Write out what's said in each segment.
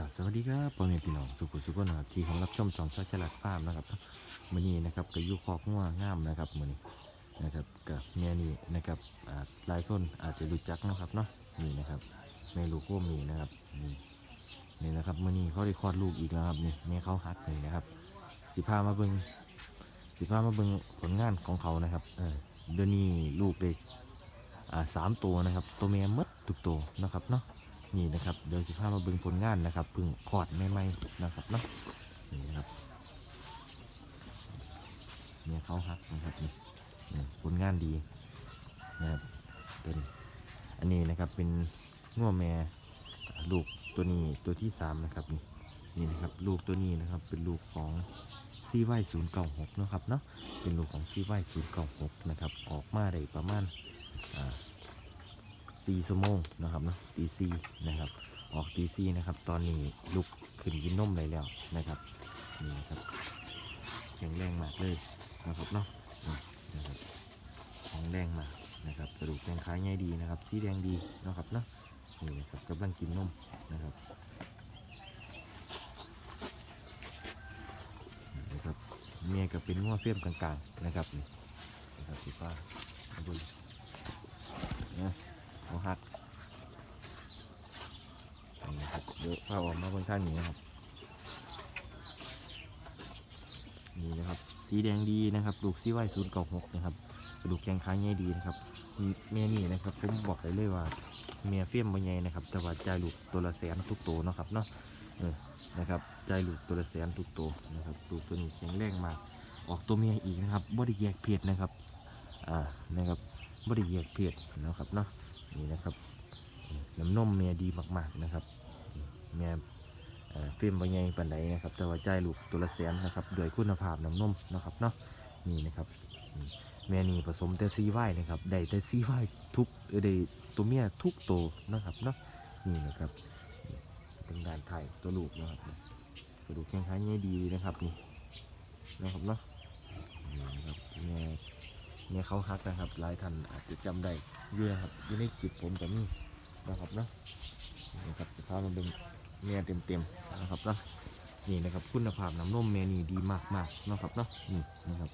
กับสวัสดีครับพ่อแม่พี่น้องสุขุสุขนนะครับที่เขารับชมสองสัจลัดฟาร์มนะครับมื้อนี้นะครับกับยุคอกง่วงามนะครับมื้อนี้นะครับกับแม่นี่นะครับหลายคนอาจจะรู้จักนะครับเนาะนี่นะครับแม่ลูกร่วมนี่นะครับนี่นี่นะครับมื้อนี้เขาได้คลอดลูกอีกแล้วครับนี่แม่เขาหักนี่นะครับสิพามาเบิ่งสิพามาเบิ่งผลงานของเขานะครับเออเดี๋ยวนี้ลูกได้สามตัวนะครับ ตัวแม่มดทุกตัวนะครับเนาะ นี่นะครับเดี๋ยวสิพามาเบิ่งผลงานนะครับเพึ่งคอดใหม่ๆนะครับเนาะนี่นะครับเนี่ยเขาหักนะครับนี่นี่ผลงานดีนะครับเป็นอันนี้นะครับเป็นง้อแม่ลูกตัวนี้ตัวที่สามนะครับนี่นี่นะครับลูกตัวนี้นะครับเป็นลูกของซีไวศูนย์เก้าหกนะครับเนาะเป็นลูกของซีไวศูนย์เก้าหกนะครับออกมาได้ประมาณอ่า สี่ชั่วโมงนะครับเนาะตีสี่นะครับ ออกตีสี่นะครับ ตอนนี้ลุกขึ้นกินนมเลยแล้วนะครับนี่นะครับแข็งแรงมากเลยนะครับเนาะนะครับแข็งแรงมากนะครับกระดูกแข้งขาใหญ่ดีนะครับ สีแดงดีนะครับเนาะนี่นะครับกำลังกินนมนะครับนี่นะครับเมียก็เป็นง้อเฟี้ยมกลางๆนะครับนี่นะครับสีฟ้าเอาบนนะ เอาหักนี่นะครับเดี๋ยว พาออกมาบนข้างนี้นะครับ นี่นะครับ สีแดงดีนะครับ ลูกซีไว้ศูนย์เก้าหกนะครับกระดูกแข้งขางใหญ่ดีนะครับเมียนี่นะครับผมบอกได้เลยว่าเมียเฟี้ยมบใหญ่นะครับแต่ว่าใจายลูกตัวละแสนทุกตัวนะครับเนาะเออนะครับใจายลูกตัวละแสนทุกตัวนะครับลูกตัวนี้แข็งแรงมากออกตัวเมียอีกนะครับบ่ได้แยกเพศนะครับอ่านะครับบ่ได้แยกเพศนะครับเนาะนี่นะครับน้ำนมเมียดีมากๆนะครับ เมียเอ่อเฟรมบางใหญ่ปันใดนะครับ แต่ว่าใจลูกตัวละแสนนะครับโดวยคุณภาพน้ำนมนะครับเนาะนี่นะครับอืมแม่นี่ผสมแต่ซีไว้นะครับได้แต่ซีไว้ทุกเออได้ตัวเมียทุกตัวนะครับเนาะนี่นะครับนี่เป็นด้านไทยตัวลูกนะครับกระดูกแข้งขาใหญ่ดีนะครับนี่นะครับเนาะนี่นะครับแม่เนี่ยเขาฮักนะครับหลายท่านอาจจะจำได้เยอะครับอยู่ในคลิปผมกับนี่นะครับเนาะนี่ครับจะพามาเป็น เมียเต็มๆนะครับเนาะนี่นะครับคุณภาพน้ำนมเมนี่ดีมากๆเนะครับเนาะนี่นะครับ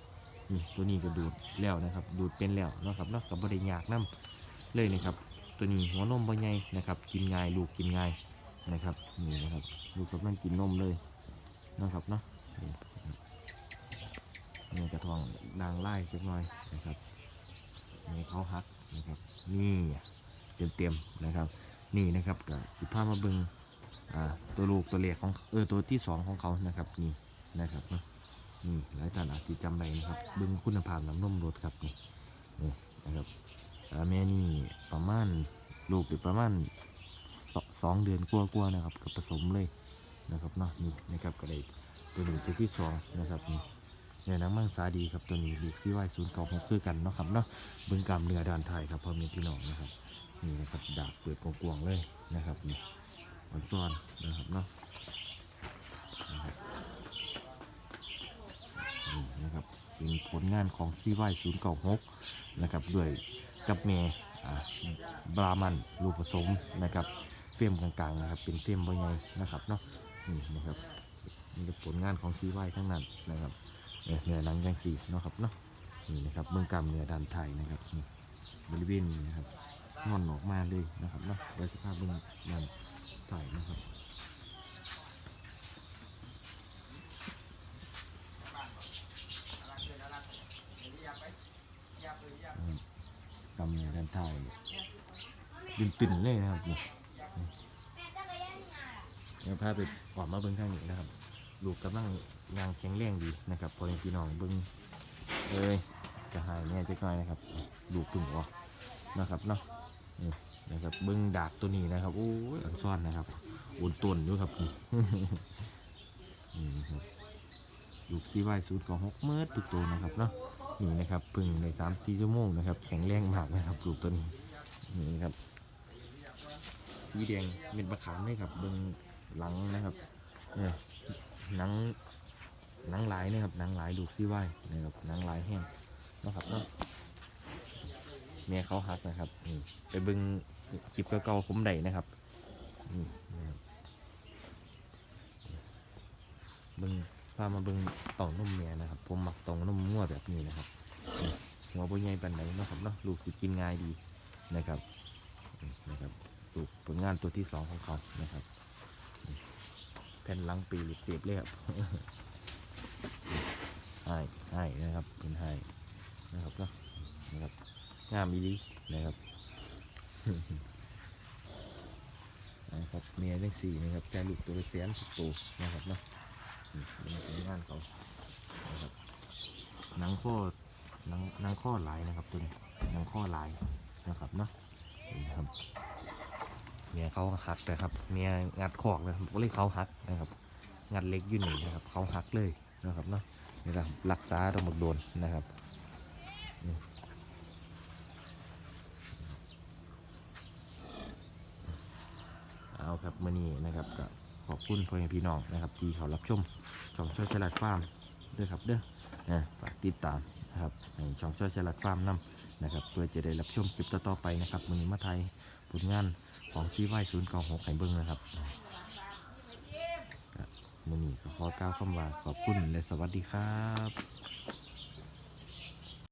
นี่ตัวนี้ก็ดูดแล้วนะครับ ดูดเป็นแล้วนะครับเนาะกับบริยากน้ำเลยนะครับ ตัวนี้หัวนมบ่ใหญ่นะครับ กินง่ายลูกกินง่ายนะครับนี่นะครับลูกกำลังกินนมเลยนะครับเนาะนี่นะครับนี่กระทองนางไล่เล็กน้อยนะครับนี่เขาฮักนะครับนี่เต็มเต็มๆนะครับ นี่นะครับกับสิบห้ามาเบิง ตัวลูกตัวเล็กของเออตัวที่สองของเขานะครับนี่นะครับเนาะนี่หลายท่านอาจจะจำได้นะครับเบิงคุณภาพน้ำนมรสครับนี่นี่นะครับอ่าแม่นี่ประมาณลูกอยู่ประมาณสองเดือนกลัวๆนะครับกับผสมเลยนะครับเนาะนี่นะครับก็เลยตัวนี้ตัวที่สองนะครับนี่เนี่ยนังมังสาดีครับตัวนี้ลูกซีไวศูนย์เก้าหกคือกันเนาะครับเนาะเบิ้งกามเรือดานไทยครับพ่อแม่พี่น้องนะครับนี่นะครับดาบเปิดกวางๆเลยนะครับนี่ันซ้อนนะครับเนาะนะครับนี่นะครับเป็นผลงานของซีไวศูนย์เก้าหกนะครับด้วยกับเมอ่าบรามันลูกผสมนะครับเฟรมกลางๆนะครับเป็นเฟรมใบใหญ่นะครับเนาะนี่นะครับนี่เป็นผลงานของซีไวทั้งนั้นนะครับเนื้อหนังจังสีเนาะครับเนาะนี่นะครับเบื้องกำเนื้อด้านไทยนะครับนี่บริเวณนี้นะครับงอนออกมาเลยนะครับเนาะโดยสภาพเบื้องด้นไทยนะครับอืมกำเนื้อด้านไทย ตื่นๆเลยนะครับนี่เดี๋ยวพาไปออกมาเบื้งข้างนี้นะครับลูกกำลังยางแข็งแรงดีนะครับพอพี่น้องเบิ้งเอ้ยจะหายแน่จะน้อยนะครับลูกตึงออกนะครับเนาะนี่นะครับเบิ้งดากตัวนี้นะครับโอ้ยอันซ่อนนะครับอุ่นตุนด้วยครับนี่นี่ครับลูกซีไวสูตรของฮกเมิร์ดทุกตัวนะครับเนาะนี่นะครับเพึ่งในสามสี่ชั่วโมงนะครับ แข็งแรงมากนะครับลูกตัวนี้นี่ครับ สีแดงเม็ดมะขามเลยครับเบิ้งหลังนะครับเนี่ยหนังหนังหลายนะครับหนังหลายลูซี่ไว้นะครับหนังหลายแห้งนะครับเนาะเมียเขาหักนะครับนี่ไปเบึงคลิปเก่าๆผมได้นะครับนี่นะครับพามาเบิ่งต่องนมเมียนะครับ ผมหมักต่องนมงัวแบบนี้นะครับหัวบ่ใหญ่ปานไหนนะครับเนาะลูกสิกินง่ายดีนะครับนะครับ ลูกผลงานตัวที่สองของเขานะครับ แผ่นหลังปีลูกเสียบเลยบให้ให้นะครับเป็นให้นะครับเนาะนะครับงามอีดีนะครับนะครับเมียเลขสี่นะครับใจลูกตัวละแสนสุดโตนะครับเนาะเป็นผลงานเขานะครับหนังข้อหนังหนังข้อลายนะครับตัวนี้หนังข้อลายนะครับเนาะนี่นะครับ เมียเขาหักนะครับเมียงัดคอกนะครับก็เลยเขาหักนะครับ งัดเล็กอยู่นี่นะครับ เขาหักเลยนะครับเนาะนี่ครับรักษาต้องบักโดนนะครับเอาครับมื่อนี้นะครับก็ขอบคุณพ่อแม่พี่น้องนะครับ ที่เขารับชมช่องช่วยฉลาดฟาร์มด้วยครับเด้อนะฝากติดตาม นะครับในช่องช่วยฉลาดฟาร์มนํนะครับเพื่อจะได้รับชมคลิปต่อๆไปนะครับมือนี้มาไทยผลงานของซีไวศูนย์กองหกไข่เบิ้งนะครับมือนี้ก็ขอกล่าวคำว่าขอบคุณและสวัสดีครับ